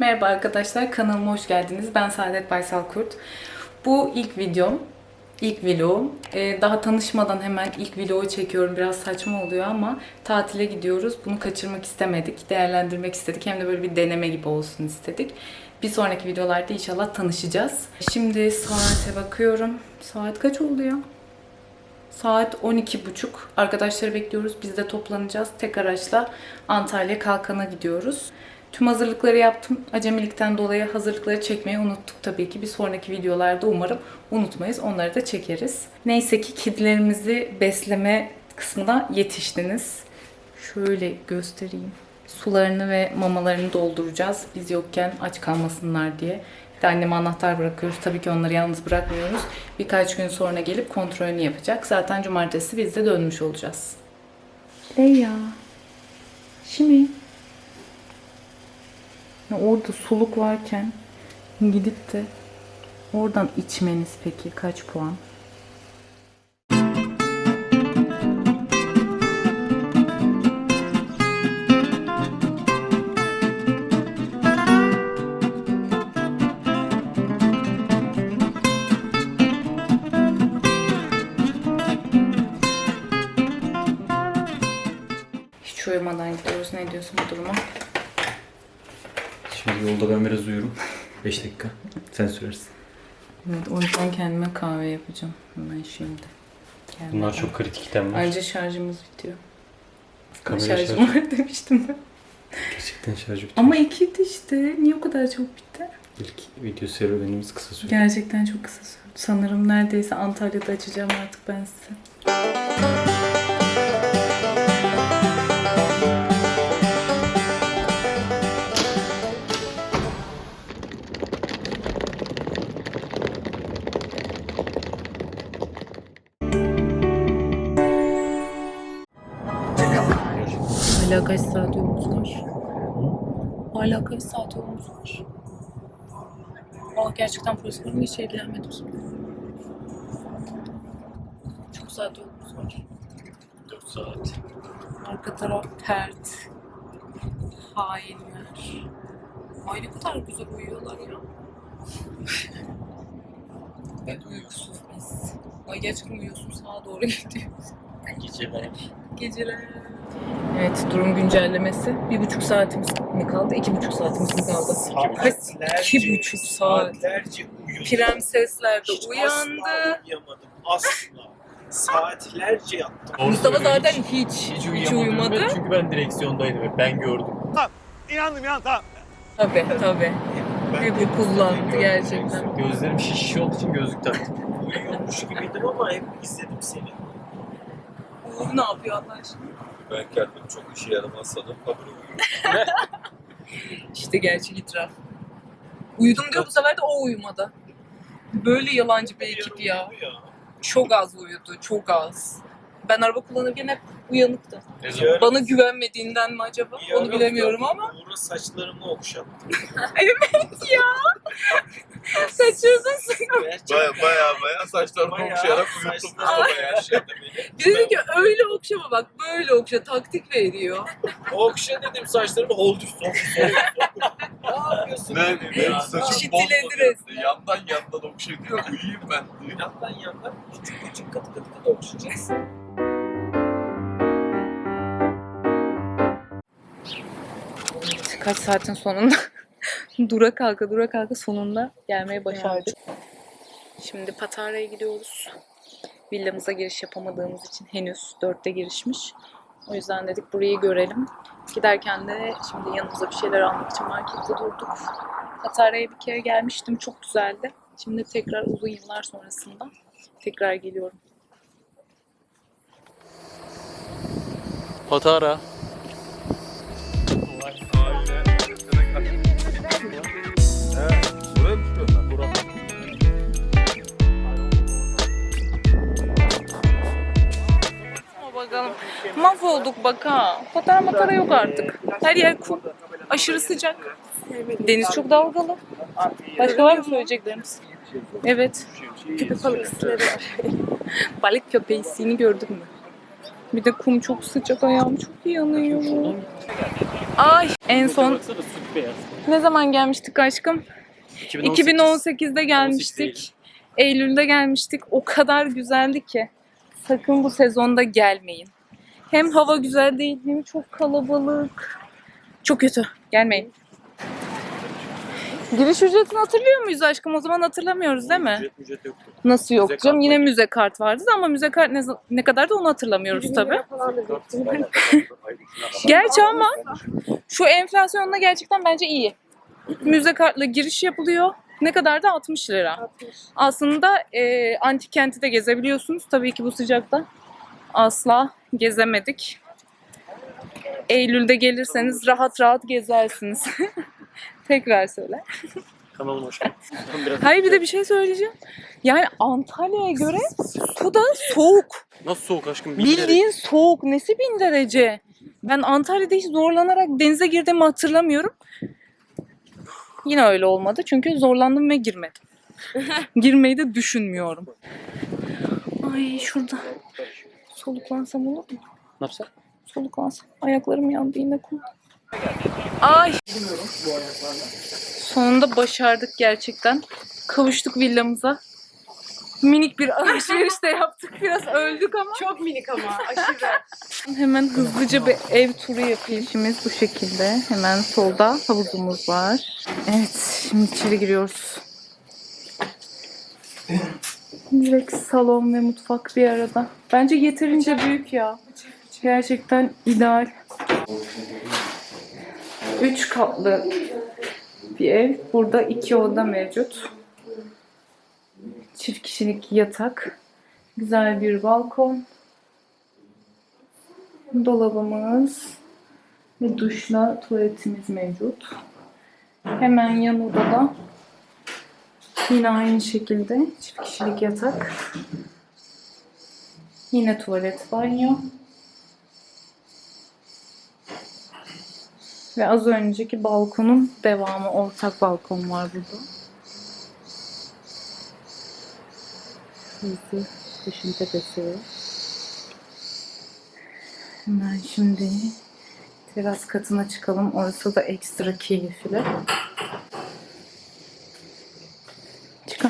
Merhaba arkadaşlar, kanalıma hoş geldiniz. Ben Saadet Baysal Kurt. Bu ilk videom, ilk vlogum. Ee, daha tanışmadan hemen ilk vlogu çekiyorum. Biraz saçma oluyor ama tatile gidiyoruz. Bunu kaçırmak istemedik, değerlendirmek istedik. Hem de böyle bir deneme gibi olsun istedik. Bir sonraki videolarda inşallah tanışacağız. Şimdi saate bakıyorum. Saat kaç oldu ya? Saat 12.30. Arkadaşları bekliyoruz. Biz de toplanacağız. Tek araçla Antalya Kalkan'a gidiyoruz. Tüm hazırlıkları yaptım. Acemilikten dolayı hazırlıkları çekmeyi unuttuk tabii ki. Bir sonraki videolarda umarım unutmayız. Onları da çekeriz. Neyse ki kedilerimizi besleme kısmına yetiştiniz. Şöyle göstereyim. Sularını ve mamalarını dolduracağız. Biz yokken aç kalmasınlar diye. Bir de anneme anahtar bırakıyoruz. Tabii ki onları yalnız bırakmıyoruz. Birkaç gün sonra gelip kontrolünü yapacak. Zaten cumartesi biz de dönmüş olacağız. Leya. Şimdi ya orada suluk varken gidip de oradan içmeniz peki kaç puan? Hiç uyumadan gidiyoruz. Ne diyorsun bu duruma? Yolda ben biraz uyurum. 5 dakika. Sen sürersin. Evet, o yüzden kendime kahve yapacağım. Hemen şimdi. Gelmeden. Bunlar çok kritik itemler. Ayrıca şarjımız bitiyor. Kamera Şarjım şarjı. var demiştim ben. Gerçekten şarjı bitiyor. Ama ikiydi işte. Niye o kadar çok bitti? İlk video serüvenimiz kısa sürdü. Gerçekten çok kısa sürdü. Sanırım neredeyse Antalya'da açacağım artık ben size. Kaç saat yolumuz var? Hala kaç saat yolumuz var? Aa, gerçekten bölümü hiç ilgilenmedim. Çok saat yolumuz var. 4 saat. Arka taraf pert. Hainler. Ay ne kadar güzel uyuyorlar ya. Ve uykusuz biz. Ay gerçekten uyuyorsun sağa doğru gidiyoruz. Geceler. Geceler. Evet durum güncellemesi. Bir buçuk saatimiz mi kaldı? İki buçuk saatimiz mi kaldı? Saatlerce, İki buçuk saat. Saatlerce uyudum. Prensesler de Hiç asla uyandı. uyuyamadım. Asla. Saatlerce yattım. Mustafa zaten hiç, hiç, uyumadı. Çünkü ben direksiyondaydım ve ben gördüm. İnandım ya tamam. Tabii tabii. Ben Hep de kullandı gerçekten. gördüm. Gözlerim şiş olduğu için gözlük taktım. Uyuyormuş gibiydim ama hep izledim seni. Uğur ne yapıyor Allah aşkına? Ben kendim çok işe yaramaz sanırım. Haberi uyuyorum. İşte gerçek itiraf. Uyudum diyor bu sefer de o uyumadı. Böyle yalancı bir ekip ya. Ya. Çok az uyudu, çok az. Ben araba kullanırken hep uyanıktı. Ne zaman? Bana güvenmediğinden mi acaba? Onu bilemiyorum ama. Uğur'a saçlarımı okşattım. ya. Kaçırdın sen. Gerçekten. Baya baya baya saçlarımı Bayağı okşayarak uyuttum saçlarımı Mustafa ya beni. Bir de dedi ki bak böyle okşa taktik veriyor. Okşa dedim saçlarımı hold üst hold üst, hold üst. Ne yapıyorsun? Ne dedim benim ya. saçım bozmadı. resmen. Yandan yandan okşayın diyor. Uyuyayım ben diyor. Yandan yandan küçük küçük katı katı katı okşayacaksın. Kaç saatin sonunda dura kalka dura kalka sonunda gelmeyi başardık. Şimdi Patara'ya gidiyoruz. Villamıza giriş yapamadığımız için henüz dörtte girişmiş. O yüzden dedik burayı görelim. Giderken de şimdi yanımıza bir şeyler almak için markette durduk. Patara'ya bir kere gelmiştim. Çok güzeldi. Şimdi tekrar uzun yıllar sonrasında tekrar geliyorum. Patara. Mahvolduk bak ha. Patara matara yok artık. Her yer kum. Aşırı sıcak. Deniz çok dalgalı. Başka var mı söyleyeceklerimiz? Evet. Köpek var. Balık köpeğini gördün mü? Bir de kum çok sıcak ayağım çok yanıyor. Ay en son ne zaman gelmiştik aşkım? 2018'de gelmiştik. Eylül'de gelmiştik. O kadar güzeldi ki. Sakın bu sezonda gelmeyin. Hem hava güzel değil hem çok kalabalık. Çok kötü. Gelmeyin. Giriş ücretini hatırlıyor muyuz aşkım? O zaman hatırlamıyoruz değil mi? Ücret mücret yoktu. Nasıl yok Müze canım? kart Yine var. müze kart vardı ama müze kart ne, ne kadar da onu hatırlamıyoruz tabii. Gerçi ama şu enflasyonla gerçekten bence iyi. Müze kartla giriş yapılıyor. Ne kadar da 60 lira. Aslında e, antik kenti de gezebiliyorsunuz. Tabii ki bu sıcakta asla gezemedik. Eylül'de gelirseniz rahat rahat gezersiniz. Tekrar söyle. Kanalıma hoş geldin. Biraz Hayır bir de bir şey söyleyeceğim. Yani Antalya'ya göre su da soğuk. Nasıl soğuk aşkım? Bin derece. Bildiğin soğuk. Nesi bin derece? Ben Antalya'da hiç zorlanarak denize girdiğimi hatırlamıyorum. Yine öyle olmadı çünkü zorlandım ve girmedim. Girmeyi de düşünmüyorum. Ay şurada soluklansam olur mu? Ne yapsak? Soluklansam. Ayaklarım yandı yine kum. Ay. Sonunda başardık gerçekten. Kavuştuk villamıza. Minik bir alışveriş de yaptık. Biraz öldük ama. Çok minik ama aşırı. Hemen hızlıca bir ev turu yapayım. İşimiz bu şekilde. Hemen solda havuzumuz var. Evet, şimdi içeri giriyoruz. Direkt salon ve mutfak bir arada. Bence yeterince büyük ya. Gerçekten ideal. Üç katlı bir ev. Burada iki oda mevcut. Çift kişilik yatak. Güzel bir balkon dolabımız ve duşla tuvaletimiz mevcut. Hemen yan odada yine aynı şekilde çift kişilik yatak. Yine tuvalet, banyo. Ve az önceki balkonun devamı ortak balkon var burada. Burası kışın tepesi. Hemen şimdi teras katına çıkalım. Orası da ekstra keyifli.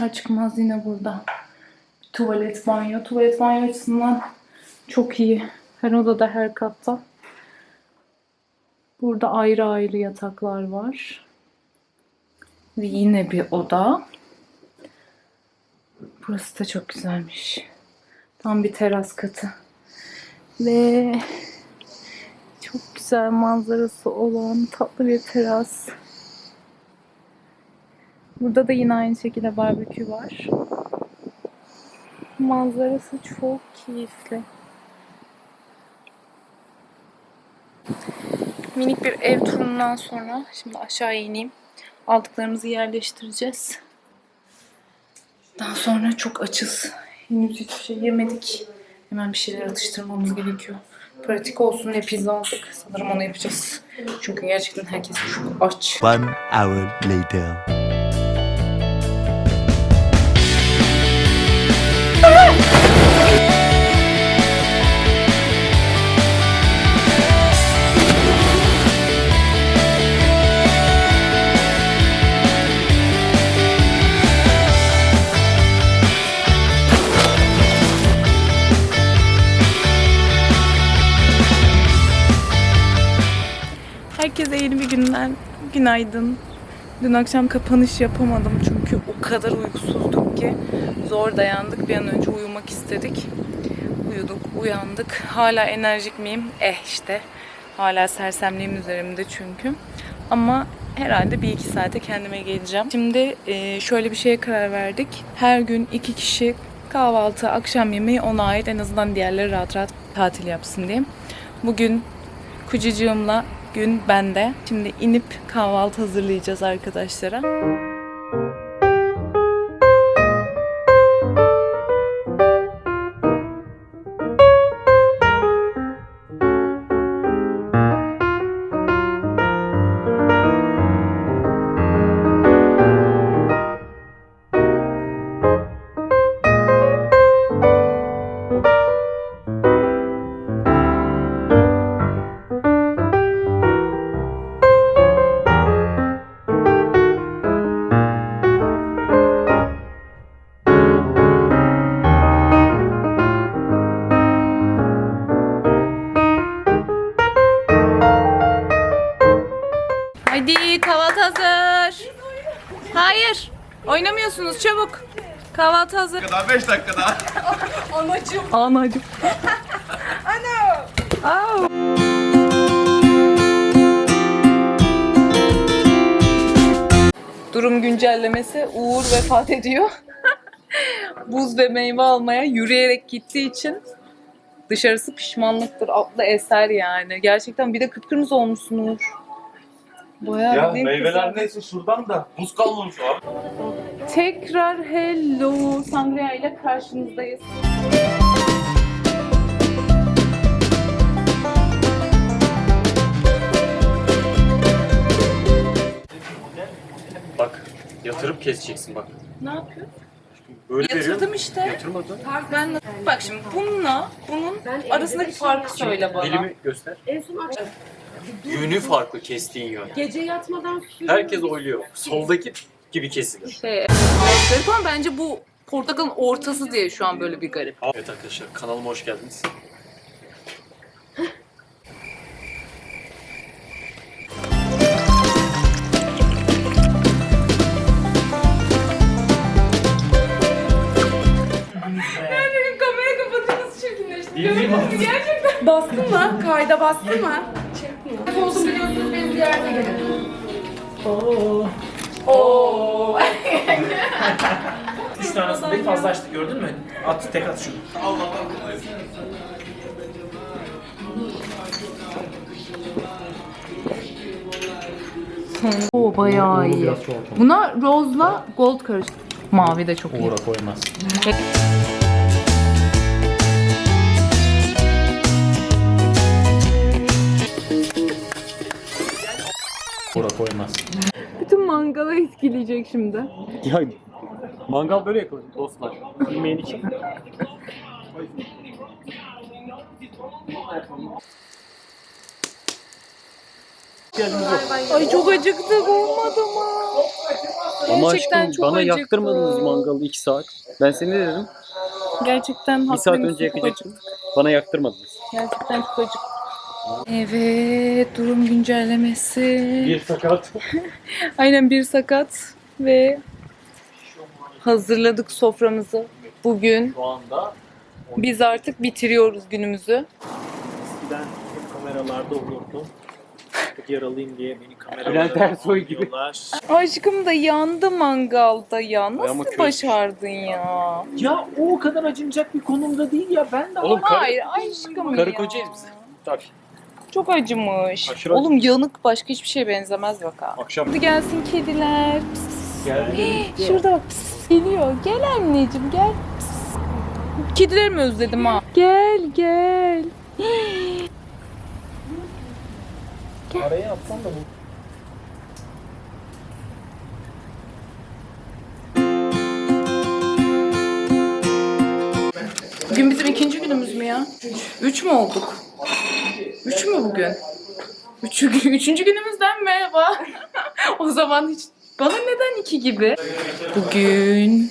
Çıkar çıkmaz yine burada. Tuvalet, banyo. Tuvalet, banyo açısından çok iyi. Her odada, her katta. Burada ayrı ayrı yataklar var. Ve yine bir oda. Burası da çok güzelmiş. Tam bir teras katı. Ve çok güzel manzarası olan tatlı bir teras. Burada da yine aynı şekilde barbekü var. Manzarası çok keyifli. Minik bir ev turundan sonra şimdi aşağı ineyim. Aldıklarımızı yerleştireceğiz. Daha sonra çok açız. Henüz hiçbir şey yemedik. Hemen bir şeyler atıştırmamız gerekiyor. Pratik olsun diye pizza aldık. Sanırım onu yapacağız. Çünkü gerçekten herkes çok aç. One hour later. Günden günaydın. Dün akşam kapanış yapamadım çünkü o kadar uykusuzduk ki zor dayandık. Bir an önce uyumak istedik. Uyuduk, uyandık. Hala enerjik miyim? Eh işte. Hala sersemliğim üzerimde çünkü. Ama herhalde bir iki saate kendime geleceğim. Şimdi e, şöyle bir şeye karar verdik. Her gün iki kişi kahvaltı, akşam yemeği ona ait. En azından diğerleri rahat rahat tatil yapsın diye. Bugün kucacığımla gün bende. Şimdi inip kahvaltı hazırlayacağız arkadaşlara. Hayır. Oynamıyorsunuz çabuk. Kahvaltı hazır. Daha 5 dakika daha. Anacım. Anacım. Ana. Durum güncellemesi Uğur vefat ediyor. Buz ve meyve almaya yürüyerek gittiği için dışarısı pişmanlıktır adlı eser yani. Gerçekten bir de kıpkırmızı olmuşsun Uğur. Bayağı Ya bildiğin meyveler neyse şuradan da buz kalmamış abi. Tekrar hello Sangria ile karşınızdayız. Bak yatırıp keseceksin bak. Ne yapıyor? Böyle veriyorum. Yatırdım işte. Yatırmadın. Ben bak şimdi bununla bunun arasındaki farkı söyle bana. Dilimi göster. En son akşam Yönü farklı kestiğin yön. gece yatmadan Herkes oyluyor. Soldaki gibi kesilir. Şey, evet, garip ama bence bu portakalın ortası diye şu an böyle bir garip. Evet arkadaşlar kanalıma hoş geldiniz. Değil mi? Gerçekten. Bastın mı? Kayda bastın mı? Çekmiyor. Oldu biliyorsunuz beni ziyarete gelin. Oo. Üç tanesinde bir fazla açtı gördün mü? At tek at şunu. Oo bayağı iyi. Buna rose'la gold karıştı. Mavi de çok iyi. Uğra koymaz. Koymaz. Bütün mangalı etkileyecek şimdi. Ya mangal böyle yapılır dostlar. Bilmeyen için. Ay çok acıktık olmadı mı? Ama Gerçekten aşkım çok bana acıktım. yaktırmadınız mangalı 2 saat. Ben seni ne dedim? Gerçekten 1 saat haklıymışsın, önce çok yakacaktım. Bana yaktırmadınız. Gerçekten çok acık. Evet, durum güncellemesi. Bir sakat. Aynen bir sakat ve hazırladık soframızı. Bugün Şu anda biz artık bitiriyoruz günümüzü. eskiden hep kameralarda olurdum. Çok yaralıyım diye beni Bülent kameralara Ersoy gibi. Aşkım da yandı mangalda ya. ama Nasıl başardın ya? Ya o kadar acınacak bir konumda değil ya ben de Oğlum karı, Hayır aşkım karı ya. kocayız biz. Tabii. Çok acımış. Aşırı Oğlum yanık başka hiçbir şeye benzemez bak ha. Akşam Hadi gelsin kediler. Pıs, pıs. geldi. Şurada bak pıs, geliyor. Gel anneciğim gel. Pıs. Kedilerimi özledim ha. Gel gel. Araya atsan da bu. Bugün bizim ikinci günümüz mü ya? Üç mü olduk? Üç mü bugün? Üçü, üçüncü günümüzden merhaba. o zaman hiç... Bana neden iki gibi? Bugün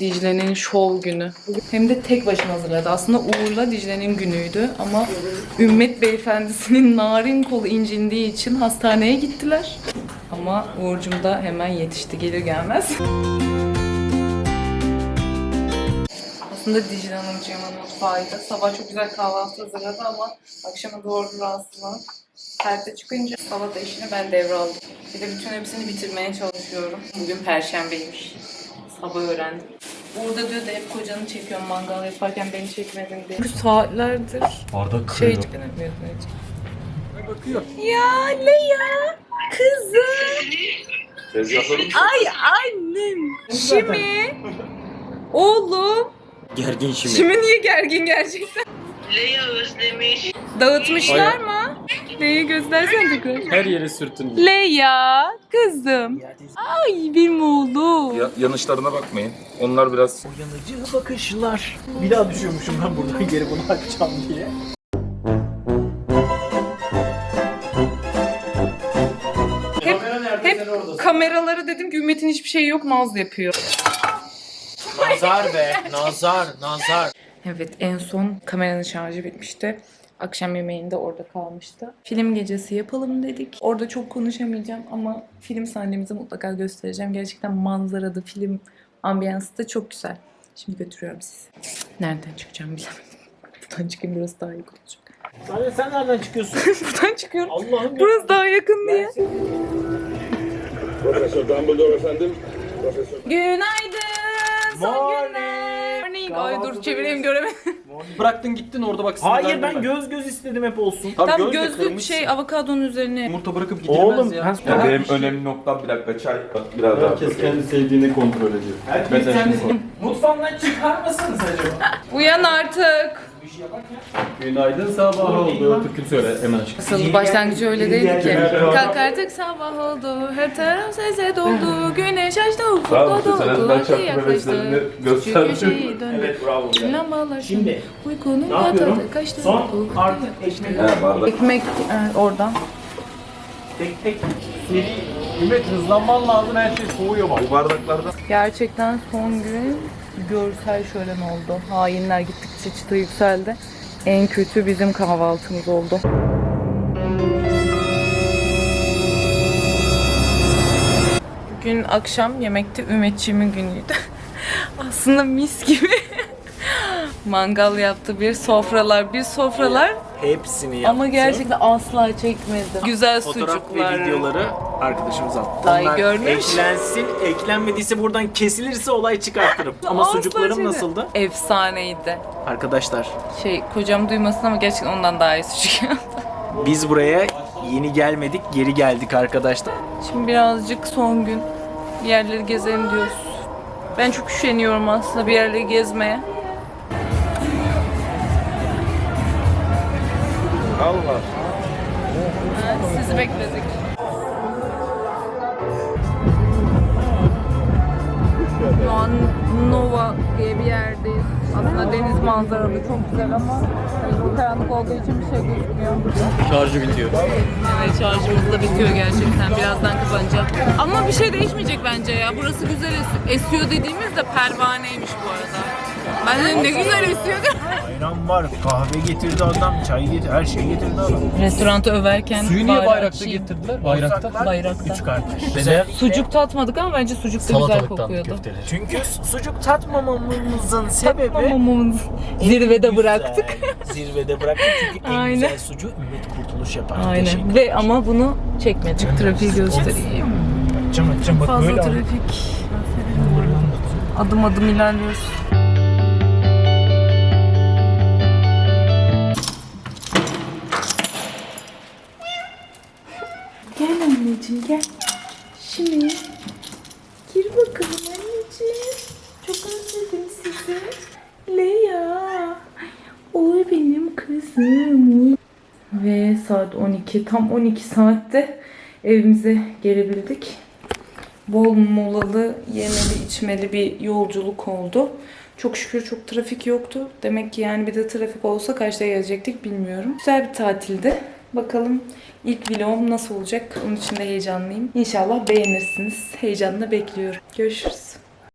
Dicle'nin şov günü. Hem de tek başına hazırladı. Aslında Uğur'la Dicle'nin günüydü ama Ümmet Beyefendisi'nin narin kolu incindiği için hastaneye gittiler. Ama Uğur'cum da hemen yetişti gelir gelmez. Aslında Dicle Hanımcığımın mutfağıydı. Sabah çok güzel kahvaltı hazırladı ama akşama doğru rahatsızlanıp perde çıkınca salata işini ben devraldım. Bir de bütün hepsini bitirmeye çalışıyorum. Bugün perşembeymiş. Sabah öğrendim. Burada diyor da hep kocanı çekiyorum mangal yaparken beni çekmedin diye. Çünkü saatlerdir Bardak şey kırıyor. Bakıyor. Ya Leya kızım. Tezgahlarım Ay annem. Şimi. Oğlum. Gergin şimdi. Şimi niye gergin gerçekten? Leya özlemiş. Dağıtmışlar mı? Leyi göstersene tekrar. Her yere sürtün. Leya kızım. Ay benim oğlum. Ya, yanışlarına bakmayın. Onlar biraz Yanıcı bakışlar. Bir daha düşüyormuşum ben buradan geri bunu açacağım diye. Hep, hep kameraları dedim ki Ümmet'in hiçbir şeyi yok Naz yapıyor. Nazar be. Nazar. Nazar. Evet en son kameranın şarjı bitmişti. Akşam yemeğinde orada kalmıştı. Film gecesi yapalım dedik. Orada çok konuşamayacağım ama film sahnemizi mutlaka göstereceğim. Gerçekten manzarada film ambiyansı da çok güzel. Şimdi götürüyorum sizi. Nereden çıkacağım bilemedim. Buradan çıkayım burası daha iyi olacak. Sen, sen nereden çıkıyorsun? Buradan çıkıyorum. Allah'ım ya. Burası daha yakın diye. Profesör Dumbledore efendim. Profesör Günaydın. Son günler. Morning. Ay dur çevireyim göremedim. Bıraktın gittin orada bak Hayır ben göz göz istedim hep olsun. Tam gözle gözlük şey avokadonun üzerine. Yumurta bırakıp gidilmez Oğlum ya. ben Ya benim önemli noktam bir dakika çay. Biraz daha. Herkes kendi sevdiğini kontrol ediyor. Herkes kendi mutfağımdan çıkar mısınız acaba? Uyan artık. Günaydın sabah oldu. Türkü söyle hemen aşkım. Asıl başlangıcı öyle değildi ki. Kalk artık sabah oldu. Her taraf sese doldu. Güneş açtı Sağ ol, ufukta sen doldu. ben Hadi çarptı yaklaştı. bebeklerini Küçük gösterdin. köşeyi döndü. Evet bravo. Lambalar Şimdi Uykunun ne yapıyorum? tadı kaçtı. Son Uyku artık yaklaştı. ekmek He bardak. Ekmek e, oradan. tek tek Seri, Ümit hızlanman lazım her şey soğuyor bak. Bu bardaklarda Gerçekten son gün görsel şölen oldu. Hainler gittikçe çıta yükseldi. En kötü bizim kahvaltımız oldu. Bugün akşam yemekte Ümetçiğimin günüydü. Aslında mis gibi mangal yaptı bir sofralar, bir sofralar hepsini yaptı. ama gerçekten asla çekmedim. Güzel Fotoğraf sucuklar. ve videoları arkadaşımız attı. Ay, Onlar görmüş. eklensin, eklenmediyse buradan kesilirse olay çıkartırım. Ama Asla sucuklarım çekmedim. nasıldı? Efsaneydi. Arkadaşlar Şey kocam duymasın ama gerçekten ondan daha iyi sucuk yaptı. biz buraya yeni gelmedik, geri geldik arkadaşlar. Şimdi birazcık son gün bir yerleri gezelim diyoruz. Ben çok üşeniyorum aslında bir yerleri gezmeye. Allah. Sizi bekledik. Şu an Nova diye bir yerdeyiz. Aslında deniz manzaralı çok güzel ama bu karanlık olduğu için bir şey gözükmüyor. Şarjı bitiyor. Evet şarjımız da bitiyor gerçekten. Birazdan kapanacak. Ama bir şey değişmeyecek bence ya. Burası güzel es- esiyor dediğimiz de pervaneymiş bu arada. Ben dedim ne güzel esiyor. Ayran var, kahve getirdi adam, çay getirdi, her şey getirdi adam. Restorantı överken Suyu niye bayrakta bayrakçıyım. getirdiler? Bayrakta. Bayrakta. Üç kardeş. Güzel. Sucuk tatmadık ama bence sucuk da güzel kokuyordu. Çünkü sucuk tatmamamızın sebebi Tatmamamamız zirvede bıraktık. Güzel, Zirvede bıraktık çünkü en Aynen. güzel sucuğu Ümit Kurtuluş yapar. Aynen. Teşekkür Ve ama bunu çekmedik. Trafiği göstereyim. Açacağım açacağım bak Fazla böyle trafik. Adım adım ilerliyoruz. Anneciğim gel. Şimdi gir bakalım anneciğim. Çok özledim sizi. Leya. Oy benim kızım. Oy. Ve saat 12. Tam 12 saatte evimize gelebildik. Bol molalı, yemeli, içmeli bir yolculuk oldu. Çok şükür çok trafik yoktu. Demek ki yani bir de trafik olsa kaçta gelecektik bilmiyorum. Güzel bir tatildi. Bakalım ilk vlogum nasıl olacak? Onun için de heyecanlıyım. İnşallah beğenirsiniz. Heyecanla bekliyorum. Görüşürüz.